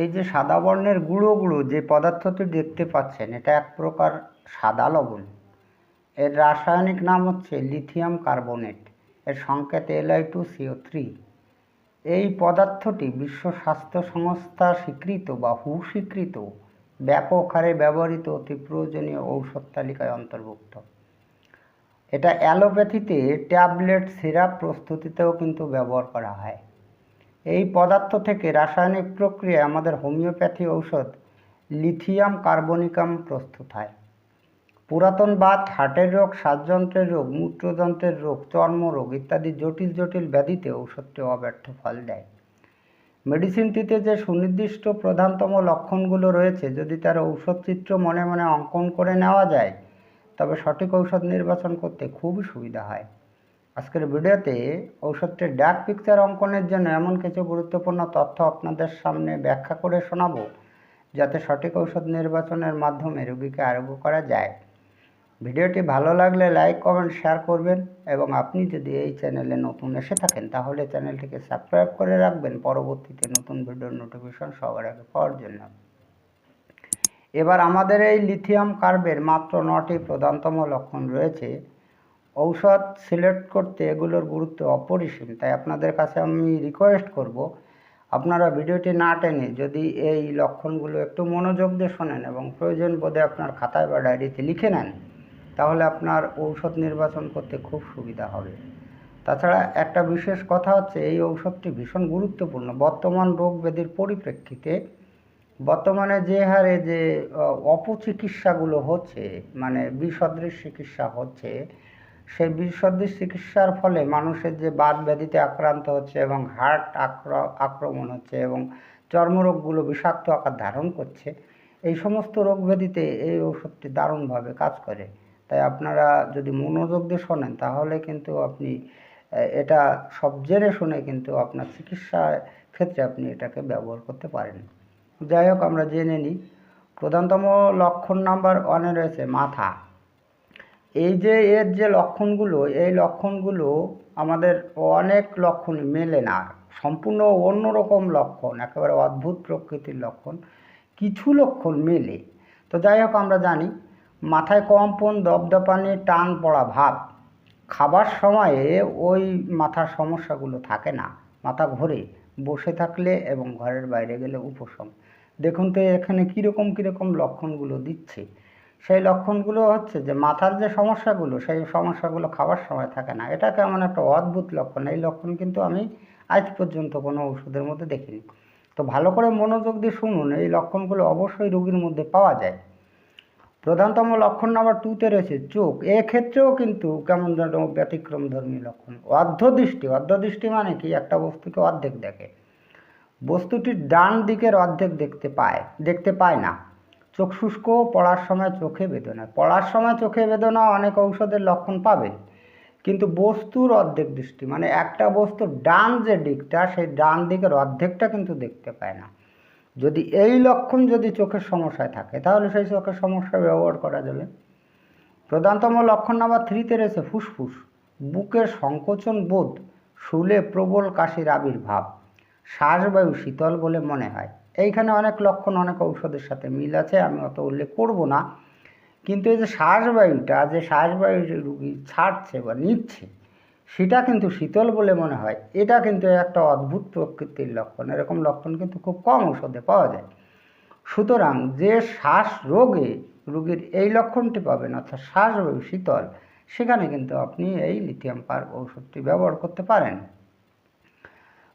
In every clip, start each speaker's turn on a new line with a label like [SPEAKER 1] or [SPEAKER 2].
[SPEAKER 1] এই যে সাদা বর্ণের গুঁড়ো গুঁড়ো যে পদার্থটি দেখতে পাচ্ছেন, এটা এক প্রকার সাদা লবণ। এর রাসায়নিক নাম হচ্ছে লিথিয়াম কার্বনেট। এর সংকেত এলআই টু সিও থ্রি এই পদার্থটি বিশ্ব স্বাস্থ্য সংস্থা স্বীকৃত বা হু স্বীকৃত ব্যাপক হারে ব্যবহৃত অতি প্রয়োজনীয় ঔষধ তালিকায় অন্তর্ভুক্ত। এটা অ্যালোপ্যাথিতে ট্যাবলেট, সিরাপ প্রস্তুতিতেও কিন্তু ব্যবহার করা হয়। এই পদার্থ থেকে রাসায়নিক প্রক্রিয়ায় আমাদের হোমিওপ্যাথি ঔষধ লিথিয়াম কার্বনিকাম প্রস্তুত হয়। পুরাতন বাত হার্টের রোগ, শ্বাসযন্ত্রের রোগ, মূত্রযন্ত্রের রোগ, চর্মরোগ ইত্যাদি জটিল জটিল ব্যাধিতে ঔষধটি অব্যর্থ ফল দেয়। মেডিসিনটিতে যে সুনির্দিষ্ট প্রধানতম লক্ষণগুলো রয়েছে, যদি তার ঔষধ চিত্র মনে মনে অঙ্কন করে নেওয়া যায়, তবে সঠিক ঔষধ নির্বাচন করতে খুবই সুবিধা হয়। আজকের ভিডিওতে ঔষধটির ডাক পিকচার অঙ্কনের জন্য এমন কিছু গুরুত্বপূর্ণ তথ্য আপনাদের সামনে ব্যাখ্যা করে শোনাবো, যাতে সঠিক ঔষধ নির্বাচনের মাধ্যমে রোগীকে আরোগ্য করা যায়। ভিডিওটি ভালো লাগলে লাইক, কমেন্ট, শেয়ার করবেন এবং আপনি যদি এই চ্যানেলে নতুন এসে থাকেন, তাহলে চ্যানেলটিকে সাবস্ক্রাইব করে রাখবেন পরবর্তীতে নতুন ভিডিওর নোটিফিকেশন সবার আগে পাওয়ার জন্য। এবার আমাদের এই লিথিয়াম কার্বের মাত্র নটি প্রধানতম লক্ষণ রয়েছে। ঔষধ সিলেক্ট করতে এগুলোর গুরুত্ব অপরিসীম। তাই আপনাদের কাছে আমি রিকোয়েস্ট করব, আপনারা ভিডিওটি না টেনে যদি এই লক্ষণগুলো একটু মনোযোগ দিয়ে শোনেন এবং প্রয়োজন বোধে আপনার খাতায় বা ডায়েরিতে লিখে নেন, তাহলে আপনার ঔষধ নির্বাচন করতে খুব সুবিধা হবে। তাছাড়া একটা বিশেষ কথা হচ্ছে, এই ঔষধটি ভীষণ গুরুত্বপূর্ণ। বর্তমান রোগ ব্যাধির পরিপ্রেক্ষিতে বর্তমানে যে হারে যে অপচিকিৎসাগুলো হচ্ছে মানে বিসদৃশ চিকিৎসা হচ্ছে সেই বিসদৃশ চিকিৎসার ফলে মানুষের যে বাত ব্যাধিতে আক্রান্ত হচ্ছে এবং হার্ট আক্র- আক্রমণ হচ্ছে এবং চর্মরোগগুলো বিষাক্ত আকার ধারণ করছে, এই সমস্ত রোগ ব্যাধিতে এই ওষুধটি দারুণভাবে কাজ করে। তাই আপনারা যদি মনোযোগ দিয়ে শোনেন, তাহলে কিন্তু আপনি এটা সব জেনে শুনে কিন্তু আপনার চিকিৎসার ক্ষেত্রে আপনি এটাকে ব্যবহার করতে পারেন। যাই হোক, আমরা জেনে নিই। প্রধানতম লক্ষণ নাম্বার ওয়ানে রয়েছে মাথা। এই যে এর যে লক্ষণগুলো, এই লক্ষণগুলো আমাদের অনেক লক্ষণ মেলে না। সম্পূর্ণ অন্যরকম লক্ষণ, একেবারে অদ্ভুত প্রকৃতির লক্ষণ, কিছু লক্ষণ মেলে। তো যাই হোক, আমরা জানি, মাথায় কম্পন দপদপানি টান পড়া ভাব, খাবার সময়ে ওই মাথার সমস্যাগুলো থাকে না। মাথা ঘোরে, বসে থাকলে এবং ঘরের বাইরে গেলে উপশম। দেখুন তো এখানে কীরকম কীরকম লক্ষণগুলো দিচ্ছে। সেই লক্ষণগুলো হচ্ছে যে মাথার যে সমস্যাগুলো, সেই সমস্যাগুলো খাবার সময় থাকে না। এটা কেমন একটা অদ্ভুত লক্ষণ। এই লক্ষণ কিন্তু আমি আজ পর্যন্ত কোনো ওষুধের মধ্যে দেখিনি। তো ভালো করে মনোযোগ দিয়ে শুনুন, এই লক্ষণগুলো অবশ্যই রোগীর মধ্যে পাওয়া যায়। প্রধানতম লক্ষণ নাম্বার টুতে রয়েছে চোখ। এক্ষেত্রেও কিন্তু কেমন যেন ব্যতিক্রম ধর্মী লক্ষণ। অর্ধদৃষ্টি। অর্ধদৃষ্টি মানে কি? একটা বস্তুকে অর্ধেক দেখে। বস্তুটির ডান দিকের অর্ধেক দেখতে পায় দেখতে পায় না। চোখ শুষ্ক, পড়ার সময় চোখে বেদনা। পড়ার সময় চোখে বেদনা অনেক ঔষধের লক্ষণ পাবেন কিন্তু বস্তুর অর্ধেক দৃষ্টি মানে একটা বস্তুর ডান যে দিকটা, সেই ডান দিকের অর্ধেকটা কিন্তু দেখতে পায় না। যদি এই লক্ষণ যদি চোখের সমস্যায় থাকে, তাহলে সেই চোখের সমস্যা ব্যবহার করা যাবে। প্রধানতম লক্ষণ নাম্বার থ্রিতে রয়েছে ফুসফুস। বুকের সংকোচন বোধ, শুলে প্রবল কাশির আবির্ভাব। শ্বাসবায়ু শীতল বলে মনে হয়। এইখানে অনেক লক্ষণ, অনেক ঔষধের সাথে মিল আছে, আমি অত উল্লেখ করব না। কিন্তু এই যে শ্বাসবায়ুটা, যে শ্বাসবায়ু যে রুগী ছাড়ছে বা নিচ্ছে, সেটা কিন্তু শীতল বলে মনে হয়। এটা কিন্তু একটা অদ্ভুত প্রকৃতির লক্ষণ। এরকম লক্ষণ কিন্তু খুব কম ঔষধে পাওয়া যায়। সুতরাং যে শ্বাস রোগে রোগীর এই লক্ষণটি পাবেন, অর্থাৎ শ্বাসবায়ু শীতল, সেখানে কিন্তু আপনি এই লিথিয়াম পার ঔষধটি ব্যবহার করতে পারেন।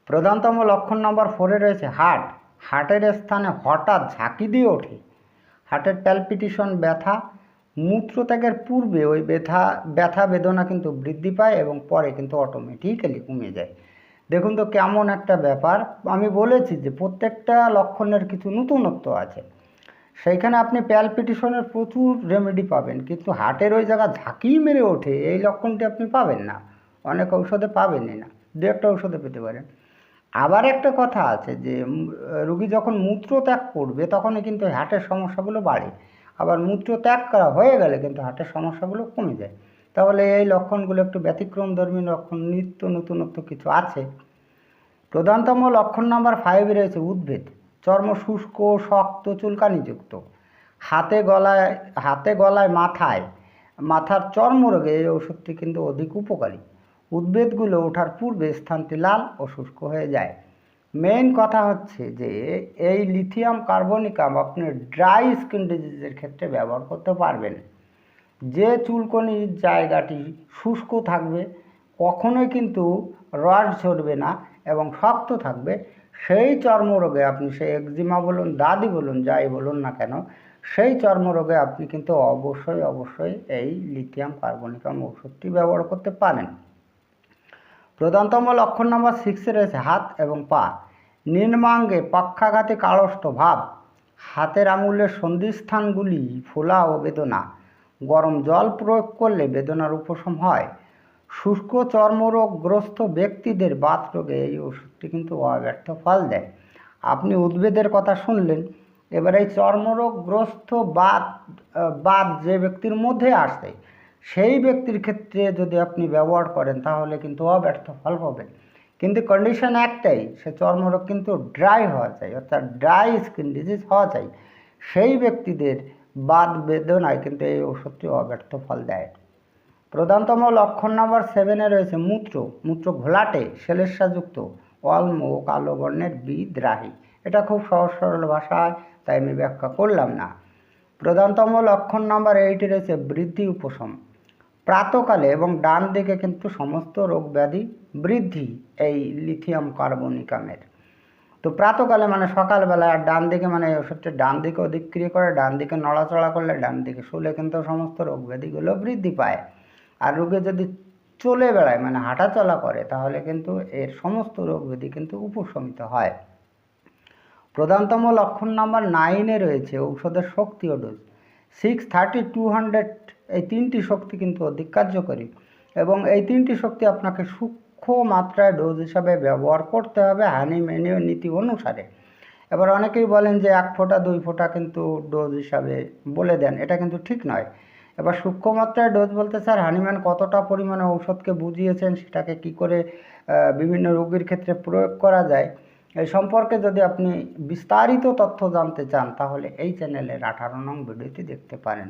[SPEAKER 1] প্রধানতম লক্ষণ নম্বর ফোরে রয়েছে হার্ট। হার্টের স্থানে হঠাৎ ঝাঁকি দিয়ে ওঠে। হার্টের প্যালপিটেশন ব্যথা, মূত্রত্যাগের পূর্বে ওই ব্যথা ব্যথা বেদনা কিন্তু বৃদ্ধি পায় এবং পরে কিন্তু অটোমেটিক্যালি কমে যায়। দেখুন তো কেমন একটা ব্যাপার। আমি বলেছি যে প্রত্যেকটা লক্ষণের কিছু নতুনত্ব আছে। সেইখানে আপনি প্যালপিটেশনের প্রচুর রেমেডি পাবেন, কিন্তু হার্টের ওই জায়গা ঝাঁকি মেরে ওঠে, এই লক্ষণটি আপনি পাবেন না। অনেক ঔষধে পাবেনই না। দু একটা ঔষধে পেতে পারেন। আবার একটা কথা আছে যে রুগী যখন মূত্র ত্যাগ করবে তখনই কিন্তু হার্টের সমস্যাগুলো বাড়ে। আবার মূত্র ত্যাগ করা হয়ে গেলে কিন্তু হার্টের সমস্যাগুলো কমে যায়। তাহলে এই লক্ষণগুলো একটু ব্যতিক্রমধর্মী লক্ষণ, নিত্য নতুনত্ব কিছু আছে? প্রধানতম লক্ষণ নাম্বার ফাইভে রয়েছে উদ্ভিদ। চর্ম শুষ্ক, শক্ত, চুলকানিযুক্ত। হাতে গলায় হাতে গলায় মাথায়, মাথার চর্মরোগে এই ওষুধটি কিন্তু অধিক উপকারী। উদ্ভিদগুলো ওঠার পূর্বে স্থানটি লাল ও শুষ্ক হয়ে যায়। মেইন কথা হচ্ছে যে, এই লিথিয়াম কার্বনিকাম আপনি ড্রাই স্কিন ডিজিজের ক্ষেত্রে ব্যবহার করতে পারবেন। যে চুলকনির জায়গাটি শুষ্ক থাকবে, কখনোই কিন্তু রস ঝরবে না এবং শক্ত থাকবে। সেই চর্মরোগে আপনি সেই একজিমা বলুন, দাদি বলুন, যাই বলুন না কেন, সেই চর্মরোগে আপনি কিন্তু অবশ্যই অবশ্যই এই লিথিয়াম কার্বনিকাম ওষুধটি ব্যবহার করতে পারেন। প্রধানতম লক্ষণ নম্বর সিক্সে রয়েছে হাত এবং পা। নিম্নাঙ্গে পক্ষাঘাতে কালস্থ ভাব। হাতের আঙুলের সন্ধিস্থানগুলি ফোলা ও বেদনা। গরম জল প্রয়োগ করলে বেদনার উপশম হয়। শুষ্ক চর্মরোগগ্রস্ত ব্যক্তিদের বাত রোগে এই ওষুধটি কিন্তু অব্যর্থ ফল দেয়। আপনি উদ্ভিদের কথা শুনলেন। এবার এই চর্মরোগগ্রস্ত বাত বাত যে ব্যক্তির মধ্যে আসে সেই ব্যক্তির ক্ষেত্রে যদি আপনি ব্যবহার করেন, তাহলে কিন্তু অব্যর্থ ফল পাবেন কিন্তু কন্ডিশন একটাই, সে চর্মরোগ কিন্তু ড্রাই হওয়া চাই, অর্থাৎ ড্রাই স্কিন ডিজিজ হওয়া চাই। সেই ব্যক্তিদের বাদ বেদনায় কিন্তু এই ওষুধটি অব্যর্থ ফল দেয়। প্রধানতম লক্ষণ নম্বর সেভেনে রয়েছে মূত্র। মূত্র ঘোলাটে সেলেসাযুক্ত অল্ম ও কালো বর্ণের বিদ্রাহী। এটা খুব সহজ সরল ভাষায়, তাই আমি ব্যাখ্যা করলাম না। প্রধানতম লক্ষণ নম্বর এইটে রয়েছে বৃদ্ধি উপশম। প্রাতকালে এবং ডান দিকে কিন্তু সমস্ত রোগ ব্যাধি বৃদ্ধি এই লিথিয়াম কার্বনিকামের। তো প্রাতকালে মানে সকালবেলা আর ডান দিকে মানে ওষুধটা ডান দিকে অধিক্রিয়া করে, ডান দিকে নড়াচড়া করলে ডান দিকে শুলে কিন্তু সমস্ত রোগ ব্যাধিগুলো বৃদ্ধি পায়। আর রোগে যদি চলে বেড়ায় মানে হাঁটাচলা করে, তাহলে কিন্তু এর সমস্ত রোগ ব্যাধি কিন্তু উপশমিত হয়। প্রধানতম লক্ষণ নাম্বার নাইনে রয়েছে ঔষধের শক্তি ও dose. Six thirty two hundred এই তিনটি শক্তি কিন্তু অধিক কার্যকরী এবং এই তিনটি শক্তি আপনাকে সূক্ষ্ম মাত্রায় ডোজ হিসাবে ব্যবহার করতে হবে হানি মেনীয় নীতি অনুসারে। এবার অনেকেই বলেন যে এক ফোঁটা, দুই ফোঁটা কিন্তু ডোজ হিসাবে বলে দেন, এটা কিন্তু ঠিক নয়। এবার সূক্ষ্ম মাত্রায় ডোজ বলতে স্যার হানিম্যান কতটা পরিমাণে ঔষধকে বুঝিয়েছেন, সেটাকে কি করে বিভিন্ন রোগীর ক্ষেত্রে প্রয়োগ করা যায়, এই সম্পর্কে যদি আপনি বিস্তারিত তথ্য জানতে চান, তাহলে এই চ্যানেলের আঠারো নং ভিডিওটি দেখতে পারেন।